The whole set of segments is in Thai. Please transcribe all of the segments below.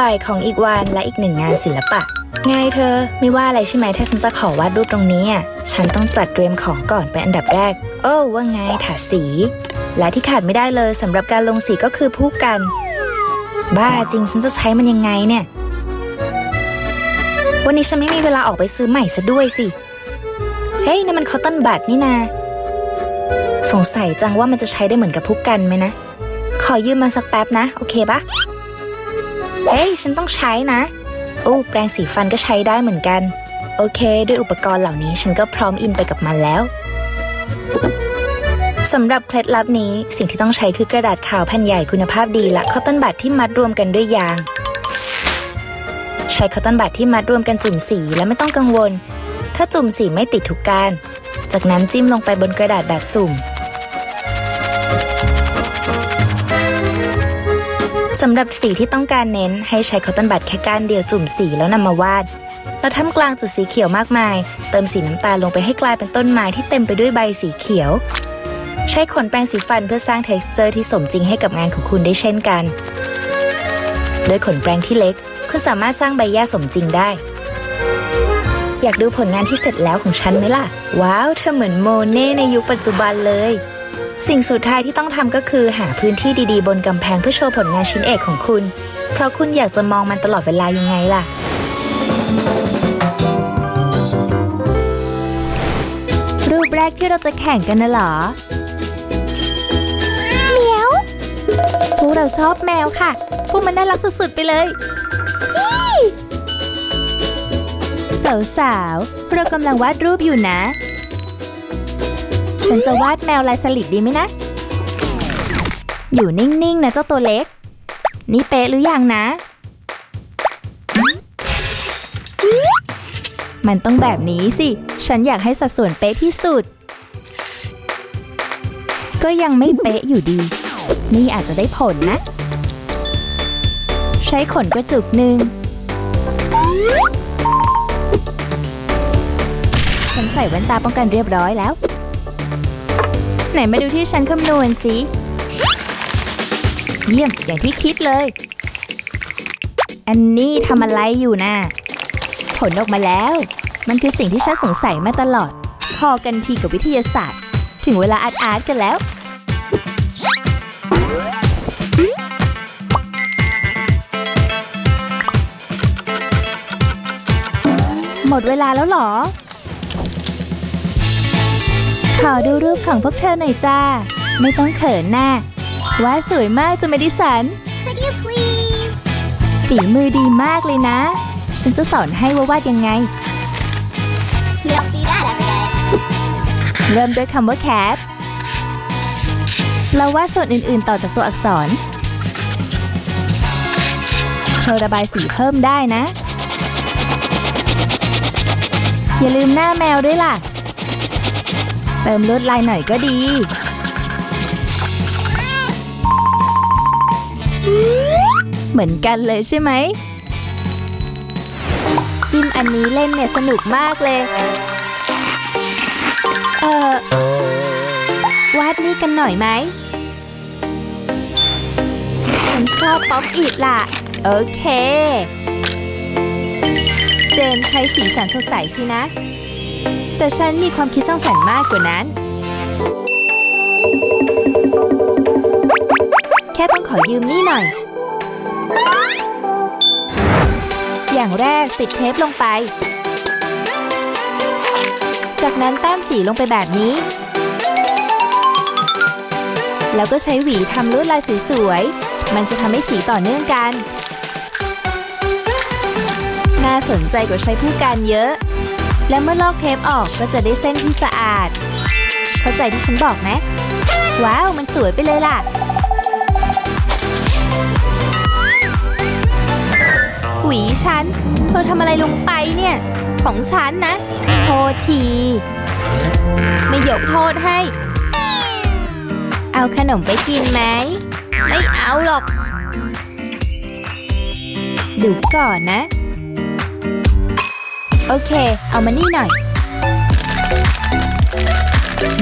บ่ายของอีกวันและอีกหนึ่งงานศิลปะ ไงเธอ ไม่ว่าอะไรใช่ไหมถ้าฉันจะขอวาดรูปตรงนี้อะฉันต้องจัดเตรียมของก่อนเป็นอันดับแรก โอ้ว่าไงถาสี และที่ขาดไม่ได้เลยสำหรับการลงสีก็คือผู้กัน บ้าจริงฉันจะใช้มันยังไงเนี่ย วันนี้ฉันไม่มีเวลาออกไปซื้อใหม่ซะด้วยสิเฮ้ยนี่นมันคอตตอนบัดนี่นาสงสัยจังว่ามันจะใช้ได้เหมือนกับผู้กันไหมนะ ขอยืมมาสักแป๊บนะ โอเคปะ เฮ้ย ฉันต้องใช้นะ โอ้แปรงสีฟันก็ใช้ได้เหมือนกัน โอเค ด้วยอุปกรณ์เหล่านี้ฉันก็พร้อมอินไปกับมันแล้วสำหรับเคล็ดลับนี้สิ่งที่ต้องใช้คือกระดาษขาวแผ่นใหญ่คุณภาพดีและคอตตอนบัดที่มัดรวมกันด้วยยาง ใช้คอตตอนบัดที่มัดรวมกันจุ่มสีและไม่ต้องกังวล ถ้าจุ่มสีไม่ติดทุกการ จากนั้นจิ้มลงไปบนกระดาษแบบสุ่ม สำหรับสีที่ต้องการเน้นให้ใช้คอตตอนบัดแค่ก้านเดียวจุ่มสีแล้วนำมาวาดแล้วท่ามกลางจุดสีเขียวมากมาย เติมสีน้ำตาลลงไปให้กลายเป็นต้นไม้ที่เต็มไปด้วยใบสีเขียว ใช้ขนแปรงสีฟันเพื่อสร้าง t e x t อร์ที่สมจริงให้กับงานของคุณได้เช่นกันโดยขนแปรงที่เล็ก คุณสามารถสร้างใบหญ้าสมจริงได้ อยากดูผลงานที่เสร็จแล้วของฉันไหมล่ะ ว้าว เธอเหมือนโมเน่ในยุคปัจจุบันเลย สิ่งสุดท้ายที่ต้องทำก็คือหาพื้นที่ดีๆ บนกำแพงเพื่อโชว์ผลงานชิ้นเอกของคุณ เพราะคุณอยากจะมองมันตลอดเวลายังไงล่ะ รูปแรกที่เราจะแข่งกันนะเหรอเหมียวพวกเราชอบแมวค่ะ พวกมันน่ารักสุดๆไปเลยสาวๆเรากำลังวาดรูปอยู่นะ ฉันจะวาดแมวลายสลิดดีไหมนะ อยู่นิ่งๆนะเจ้าตัวเล็ก นี่เป๊ะหรือยังนะ มันต้องแบบนี้สิ ฉันอยากให้สัดส่วนเป๊ะที่สุด ก็ยังไม่เป๊ะอยู่ดี นี่อาจจะได้ผลนะ ใช้ขนกระจุกหนึ่งฉันใส่แว่นตาป้องกันเรียบร้อยแล้ว ไหนมาดูที่ฉันคำนวณสิ เยี่ยมอย่างที่คิดเลย อันนี้ทำอะไรอยู่น่ะ ผลออกมาแล้ว มันคือสิ่งที่ฉันสงสัยมาตลอด พอกันทีกับวิทยาศาสตร์ ถึงเวลาอาร์ตอาร์ตกันแล้วหมดเวลาแล้วหรอ ขอดูรูปของพวกเธอหน่อยจ้า ไม่ต้องเขินหน้าว่าสวยมากจะไม่ดิสัน Could you please? ฝีมือดีมากเลยนะ ฉันจะสอนให้ว่าวาดยังไง You don't see that every day. เริ่มด้วยคำว่า cat เราวาดส่วนอื่นๆต่อจากตัวอักษรเธอระบายสีเพิ่มได้นะ อย่าลืมหน้าแมวด้วยล่ะ เติมลวดลายหน่อยก็ดี เหมือนกันเลยใช่ไหม จิ้มอันนี้เล่นเนี่ยสนุกมากเลย เออวาดนี่กันหน่อยไหม ฉันชอบป๊อปอิดล่ะ โอเค เจนใช้สีสันสดใสสินะ แต่ฉันมีความคิดสร้างสรรค์มากกว่านั้น แค่ต้องขอยืมนี่หน่อย อย่างแรกติดเทปลงไป จากนั้นแต้มสีลงไปแบบนี้ แล้วก็ใช้หวีทำลวดลายสวยๆ มันจะทำให้สีต่อเนื่องกัน น่าสนใจกว่าใช้ผู้การเยอะ และเมื่อลอกเทปออกก็จะได้เส้นที่สะอาด เข้าใจที่ฉันบอกไหมว้าว มันสวยไปเลยล่ะ หวีฉัน เธอทำอะไรลงไปเนี่ย ของฉันนะ โทษที ไม่ยกโทษให้ เอาขนมไปกินไหม ไม่เอาหรอก ดูก่อนนะ โอเค เอามานี่หน่อย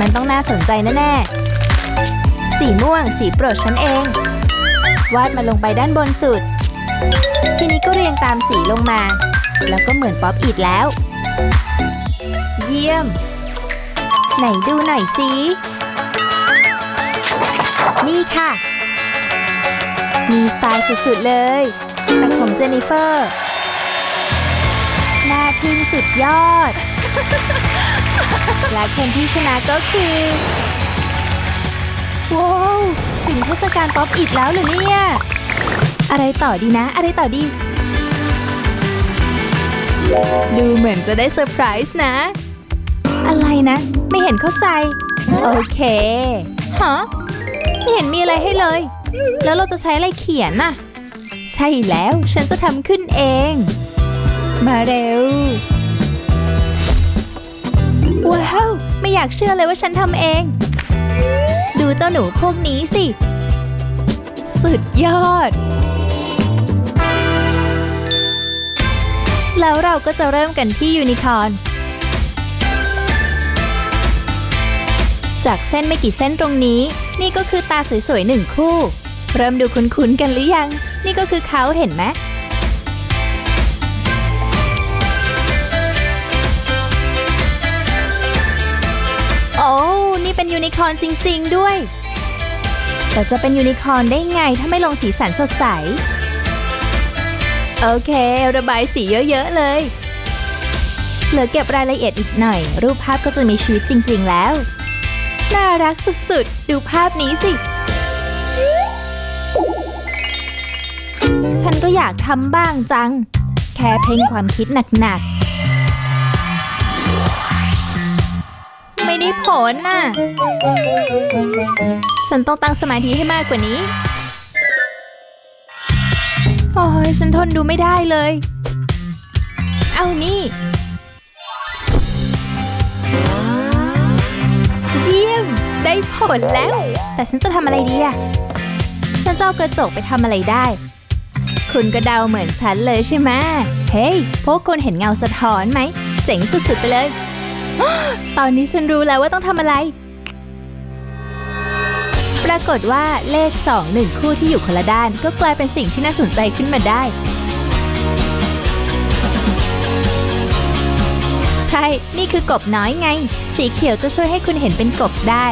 มันต้องน่าสนใจแน่ๆ สีม่วง สีโปรดฉันเอง วาดมาลงไปด้านบนสุด ทีนี้ก็เรียงตามสีลงมา แล้วก็เหมือนป๊อปอิดแล้ว เยี่ยม ไหนดูหน่อยสิ นี่ค่ะ มีสไตล์สุดๆเลย แต่ผมเจนนิเฟอร์ ทึ่งสุดยอด และคนที่ชนะก็คือ ว้าวถึงเทศกาลป๊อปอิดแล้วเหรือเนี่ย อะไรต่อดีนะ อะไรต่อดี ดูเหมือนจะได้เซอร์ไพรส์นะ อะไรนะ ไม่เห็นเข้าใจ โอเค ฮะ ไม่เห็นมีอะไรให้เลย แล้วเราจะใช้อะไรเขียนน่ะ ใช่แล้วฉันจะทำขึ้นเอง มาเร็ว ว้าว ไม่อยากเชื่อเลยว่าฉันทำเอง ดูเจ้าหนูพวกนี้สิ สุดยอด แล้วเราก็จะเริ่มกันที่ยูนิคอร์นจากเส้นไม่กี่เส้นตรงนี้ นี่ก็คือตาสวยๆหนึ่งคู่ เริ่มดูคุ้นๆกันหรือยัง นี่ก็คือเขาเห็นไหม นิคอร์นจริง ๆ ด้วย แต่จะเป็นยูนิคอร์นได้ไงถ้าไม่ลงสีสันสดใส โอเค ระบายสีเยอะ ๆ เลย เหลือเก็บรายละเอียดอีกหน่อย รูปภาพก็จะมีชีวิตจริง ๆ แล้ว น่ารักสุด ๆ ดูภาพนี้สิ ฉันก็อยากทำบ้างจัง แค่เพ่งความคิดหนัก ๆ ไม่ได้ผลน่ะ ฉันต้องตั้งสมาธิให้มากกว่านี้ โอ้ยฉันทนดูไม่ได้เลย เอานี่ เยี่ยม ได้ผลแล้ว แต่ฉันจะทำอะไรดีอะฉันจะเอากระจกไปทำอะไรได้ คุณก็เดาเหมือนฉันเลยใช่ไหมเฮ้ย พวกคุณเห็นเงาสะท้อนไหม เจ๋งสุดๆไปเลย ตอนนี้ฉันรู้แล้วว่าต้องทำอะไร ปรากฏว่าเลข 2 1 คู่ที่อยู่คนละด้าน ก็กลายเป็นสิ่งที่น่าสนใจขึ้นมาได้ ใช่ นี่คือกบน้อยไง สีเขียวจะช่วยให้คุณเห็นเป็นกบได้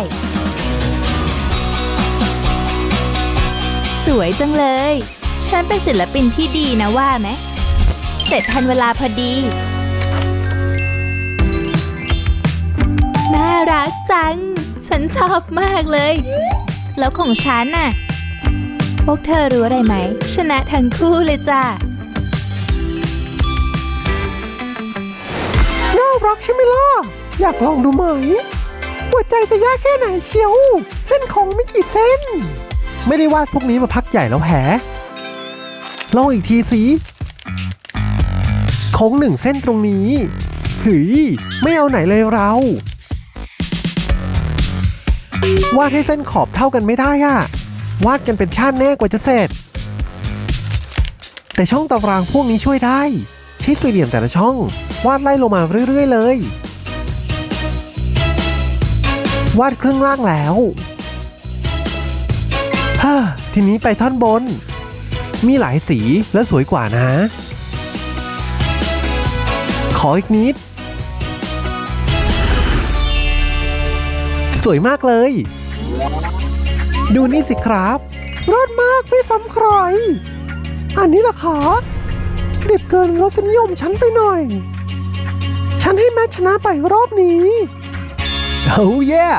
สวยจังเลย ฉันเป็นศิลปินที่ดีนะว่าไหม เสร็จทันเวลาพอดี นชอบมากเลย แล้วของฉันน่ะ พวกเธอรู้อะไรไหม ชนะทั้งคู่เลยจ้ะน่ารักใช่ไหมล่ะ อยากลองดูไหมหัวใจจะยากแค่ไหนเชียว เส้นของไม่กี่เส้น ไม่ได้วาดพวกนี้มาพักใหญ่แล้วแหลองอีกทีสิโค้งหนึ่งเส้นตรงนี้หืยไม่เอาไหนเลยเรา วาดให้เส้นขอบเท่ากันไม่ได้อะวาดกันเป็นชาติแน่กว่าจะเสร็จ แต่ช่องตารางพวกนี้ช่วยได้ใช้สี่เหลี่ยมแต่ละช่อง วาดไล่ลงมาเรื่อย ๆ เลย วาดครึ่งล่างแล้วฮ่าทีนี้ไปท่อนบน มีหลายสีและสวยกว่านะ ขออีกนิด สวยมากเลย ดูนี่สิครับรอดมากไม่ซ้ำใคร อันนี้ล่ะคะดิบเกินรสนิยมฉันไปหน่อย ฉันให้แม่ชนะไปรอบนี้ โอ้ yeah